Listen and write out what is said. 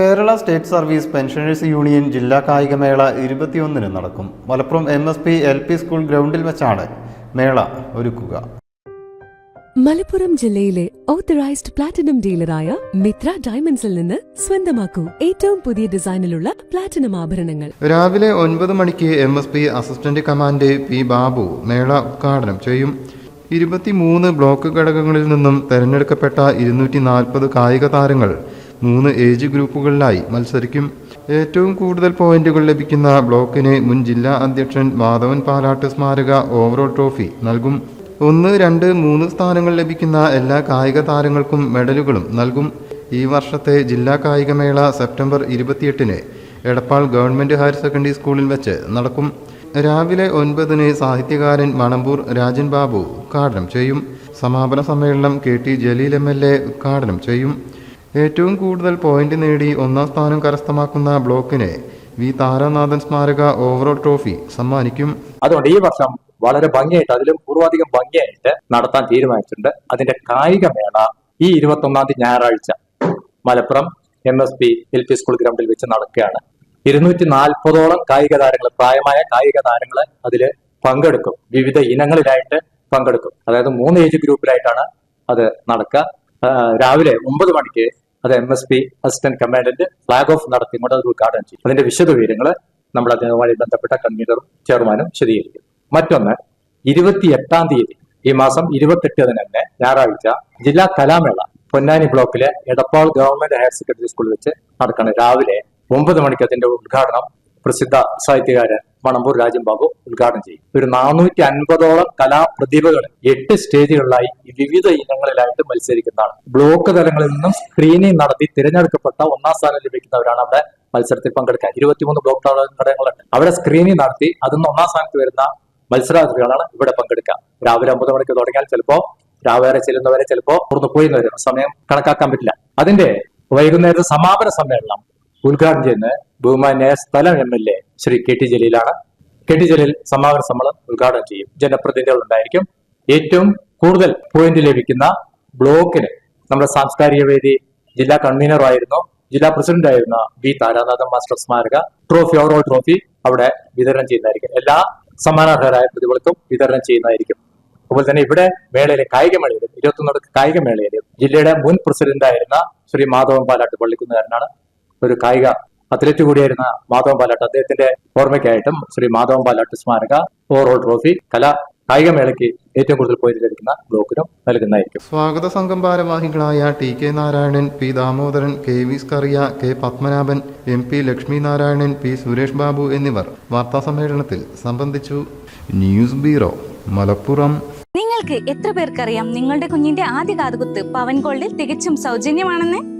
Kerala state service pensioners union ജില്ലാ കായികമേള ഇരുപത്തിയൊന്നിന് നടക്കും. Malappuram M S P L P school ഗ്രൗണ്ടിൽ വെച്ചാണ് മേള ഒരുക്കുക. മലപ്പുറം ജില്ലയിലെ ഓത്തറൈസ്ഡ് പ്ലാറ്റിനം ഡീലറായ മിത്ര ഡയമണ്ട്സിൽ നിന്ന് സ്വന്തമാക്കൂ. ഏറ്റവും പുതിയ ഡിസൈനിലുള്ള പ്ലാറ്റിനം ആഭരണങ്ങൾ. രാവിലെ ഒൻപത് മണിക്ക് M S P assistant command P Babu മേള ഉദ്ഘാടനം ചെയ്യും. ഇരുപത്തിമൂന്ന് ബ്ലോക്ക് ഘടകങ്ങളിൽ നിന്നും തെരഞ്ഞെടുക്കപ്പെട്ട ഇരുന്നൂറ്റി നാൽപ്പത് കായിക താരങ്ങൾ മൂന്ന് ഏജ് ഗ്രൂപ്പുകളിലായി മത്സരിക്കും. ഏറ്റവും കൂടുതൽ പോയിന്റുകൾ ലഭിക്കുന്ന ബ്ലോക്കിന് മുൻ ജില്ലാ അധ്യക്ഷൻ മാധവൻ പാലാട്ട് സ്മാരക ഓവറോൾ ട്രോഫി നൽകും. ഒന്ന് രണ്ട് മൂന്ന് സ്ഥാനങ്ങൾ ലഭിക്കുന്ന എല്ലാ കായിക താരങ്ങൾക്കും മെഡലുകളും നൽകും. ഈ വർഷത്തെ ജില്ലാ കായികമേള സെപ്റ്റംബർ ഇരുപത്തിയെട്ടിന് എടപ്പാൾ ഗവൺമെന്റ് ഹയർ സെക്കൻഡറി സ്കൂളിൽ വെച്ച് നടക്കും. രാവിലെ ഒൻപതിന് സാഹിത്യകാരൻ മണമ്പൂർ രാജൻ ബാബു ഉദ്ഘാടനം ചെയ്യും. സമാപന സമ്മേളനം K T Jaleel M L A ഉദ്ഘാടനം ചെയ്യും. ഏറ്റവും കൂടുതൽ പോയിന്റ് നേടി ഒന്നാം സ്ഥാനം കരസ്ഥമാക്കുന്ന ബ്ലോക്കിനെ വി. താരാനാഥൻ സ്മാരക ഓവറോൾ ട്രോഫി സമ്മാനിക്കും. അതുകൊണ്ട് ഈ വർഷം വളരെ ഭംഗിയായിട്ട് അതിലും പൂർവാധികം ഭംഗിയായിട്ട് നടത്താൻ തീരുമാനിച്ചിട്ടുണ്ട്. അതിന്റെ കായിക മേള ഈ ഇരുപത്തി ഒന്നാം തീയതി ഞായറാഴ്ച Malappuram M S P L P school ഗ്രൗണ്ടിൽ വെച്ച് നടക്കുകയാണ്. ഇരുന്നൂറ്റി നാൽപ്പതോളം കായിക താരങ്ങൾ പ്രായമായ കായിക താരങ്ങൾ അതിൽ പങ്കെടുക്കും. വിവിധ ഇനങ്ങളിലായിട്ട് പങ്കെടുക്കും. അതായത് മൂന്ന് ഏജ് ഗ്രൂപ്പിലായിട്ടാണ് അത് നടക്കുക. രാവിലെ ഒമ്പത് മണിക്ക് അത് M S P assistant commandant flag off നടത്തിക്കൊണ്ട് അത് ഉദ്ഘാടനം ചെയ്യും. അതിന്റെ വിശദവിവരങ്ങൾ നമ്മൾ അതുമായി ബന്ധപ്പെട്ട കൺവീനറും ചെയർമാനും വിശദീകരിക്കും. മറ്റൊന്ന് ഇരുപത്തി എട്ടാം തീയതി ഈ മാസം ഇരുപത്തെട്ടിന് തന്നെ ഞായറാഴ്ച ജില്ലാ കലാമേള പൊന്നാനി ബ്ലോക്കിലെ എടപ്പാൾ ഗവൺമെന്റ് ഹയർ സെക്കൻഡറി സ്കൂളിൽ വെച്ച് നടക്കണം രാവിലെ ഒമ്പത് മണിക്ക് അതിന്റെ ഉദ്ഘാടനം പ്രസിദ്ധ സാഹിത്യകാരൻ മണമ്പൂർ രാജൻ ബാബു ഉദ്ഘാടനം ചെയ്യും. ഒരു നാനൂറ്റി അൻപതോളം കലാപ്രതിഭകൾ എട്ട് സ്റ്റേജുകളിലായി വിവിധ ഇനങ്ങളിലായിട്ട് മത്സരിക്കുന്നതാണ്. ബ്ലോക്ക് തലങ്ങളിൽ നിന്നും സ്ക്രീനിങ് നടത്തി തിരഞ്ഞെടുക്കപ്പെട്ട ഒന്നാം സ്ഥാനം ലഭിക്കുന്നവരാണ് അവിടെ മത്സരത്തിൽ പങ്കെടുക്കുക ഇരുപത്തിമൂന്ന് ബ്ലോക്ക് ഘടകങ്ങളുണ്ട് അവിടെ സ്ക്രീനിങ് നടത്തി അതിൽ ഒന്നാം സ്ഥാനത്ത് വരുന്ന മത്സരാർത്ഥികളാണ് ഇവിടെ പങ്കെടുക്കുക. രാവിലെ ഒമ്പത് മണിക്ക് തുടങ്ങിയാൽ ചിലപ്പോൾ രാവിലെ ചെല്ലുന്നവരെ ചിലപ്പോ പുറത്ത് പോയി സമയം കണക്കാക്കാൻ പറ്റില്ല. അതിന്റെ വൈകുന്നേരത്തെ സമാപന സമ്മേളനം ഉദ്ഘാടനം ചെയ്യുന്നത് ബഹുമാന്യ സ്ഥലം M L A Shri K T ജലീലാണ്. K T Jaleel സമാപന സമ്മേളനം ഉദ്ഘാടനം ചെയ്യും. ജനപ്രതിനിധികൾ ഉണ്ടായിരിക്കും. ഏറ്റവും കൂടുതൽ പോയിന്റ് ലഭിക്കുന്ന ബ്ലോക്കിന് നമ്മുടെ സാംസ്കാരിക വേദി ജില്ലാ കൺവീനറായിരുന്നു ജില്ലാ പ്രസിഡന്റ് ആയിരുന്ന ബി താരാനാഥൻ മാസ്റ്റർ സ്മാരക ട്രോഫി ഓവറോൾ ട്രോഫി അവിടെ വിതരണം ചെയ്യുന്നതായിരിക്കും. എല്ലാ സമ്മാനാർഹരായ പ്രതികൾക്കും വിതരണം ചെയ്യുന്നതായിരിക്കും. അതുപോലെ തന്നെ ഇവിടെ മേളയിലെ കായിക മേളയിലും ഇരുപത്തൊന്നടക്ക് കായിക മേളയിലും ജില്ലയുടെ മുൻ പ്രസിഡന്റ് ആയിരുന്ന ശ്രീ മാധവൻ പാലാട്ട് പള്ളിക്കുന്നുകാരനാണ് ഒരു കായിക അത്ലറ്റ് കൂടിയായിരുന്ന മാധവൻ പാലാട്ട്. അദ്ദേഹത്തിന്റെ ഓർമ്മയ്ക്കായിട്ടും ശ്രീ മാധവൻ പാലാട്ട് സ്മാരക ഓവറോൾ ട്രോഫി കല കായികമേളയ്ക്ക് ഏറ്റവും കൂടുതൽ പോയിന്റ് ലഭിക്കുന്ന ബ്ലോക്കിനും നൽകുന്നതായിരിക്കും. സ്വാഗത സംഘം ഭാരവാഹികളായ T K Narayanan P Damodaran K V Skaria K Padmanabhan M P Lakshmi Narayanan P Suresh Babu എന്നിവർ വാർത്താ സമ്മേളനത്തിൽ സംബന്ധിച്ചു. News bureau Malappuram. നിങ്ങൾക്ക് എത്ര പേർക്കറിയാം നിങ്ങളുടെ കുഞ്ഞിന്റെ ആദ്യ കാതുകുത്ത് പവൻ ഗോൾഡിൽ തികച്ചും സൗജന്യമാണെന്ന്?